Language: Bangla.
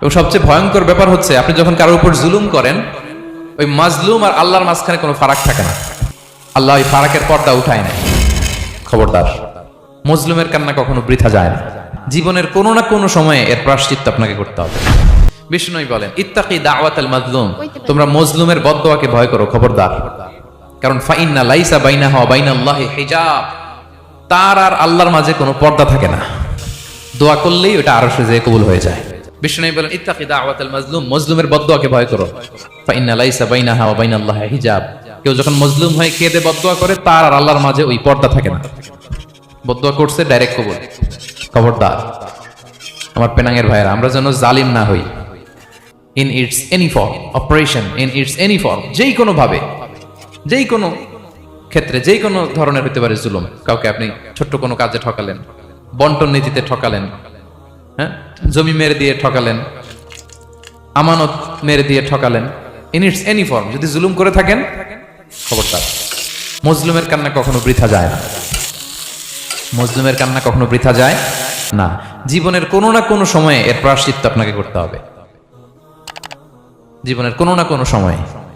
এবং সবচেয়ে ভয়ঙ্কর ব্যাপার হচ্ছে, আপনি যখন কারোর উপর জুলুম করেন, ওই মাজলুম আর আল্লাহর মাঝখানে কোনো ফারাক থাকে না। আল্লাহ ওই ফারাকের পর্দা উঠায় না খবরদার, মজলুমের কান্না কখনো বৃথা যায় না। জীবনের কোনো না কোনো সময়ে এর প্রাশ্চিত্য আপনাকে করতে হবে। বিষ্ণুই বলেন, ইত্তাকি দাওয়াত আল মাজলুম। তোমরা মজলুমের বদদোয়াকে ভয় করো, খবরদার। কারণ, ফাইন্না লাইসা বাইনা হওয়া বাইনা আল্লাহ হিজাব। তার আর আল্লাহর মাঝে কোনো পর্দা থাকে না। দোয়া করলেই ওটা আরও সে কবুল হয়ে যায়। বিষ্ণু বলেন, ইত্তাকি দাওয়াত আল মাজলুম, মজলুমের বদদোয়াকে ভয় করো। ফাইন্না লাইসা বাইনাহা ওয়া বাইনাল্লাহ হিজাব। কেউ যখন মজলুম হয়ে কেঁদে বদদোয়া করে, তার আর আল্লাহর মাঝে ওই পর্দা থাকে না। বদদোয়া করছে ডাইরেক্ট কবুল। খবরদার, আমার পেনাঙ্গের ভাইয়েরা, আমরা যেন জালিম না হই। In its any form oppression in its any form যেই কোনো ভাবে যেই কোনো ক্ষেত্রে যেই কোনো ধরনের হতে পারে জুলুম। কাউকে আপনি ছোট্ট কোনো কাজে ঠকালেন, বন্টন নীতিতে ঠকালেন হ্যাঁ? জমি মেরে দিয়ে ঠকালেন, আমানত মেরে দিয়ে ঠকালেন ইন ইটস এনি ফর্ম যদি জুলুম করে থাকেন, খবরদার। মজলুমের কান্না কখনো বৃথা যায় না। মজলুমের কান্না কখনো বৃথা যায় না। জীবনের কোনো না কোনো সময়ে এর প্রাশ্চিত্য আপনাকে করতে হবে। জীবনের কোনো না কোনো সময়ে।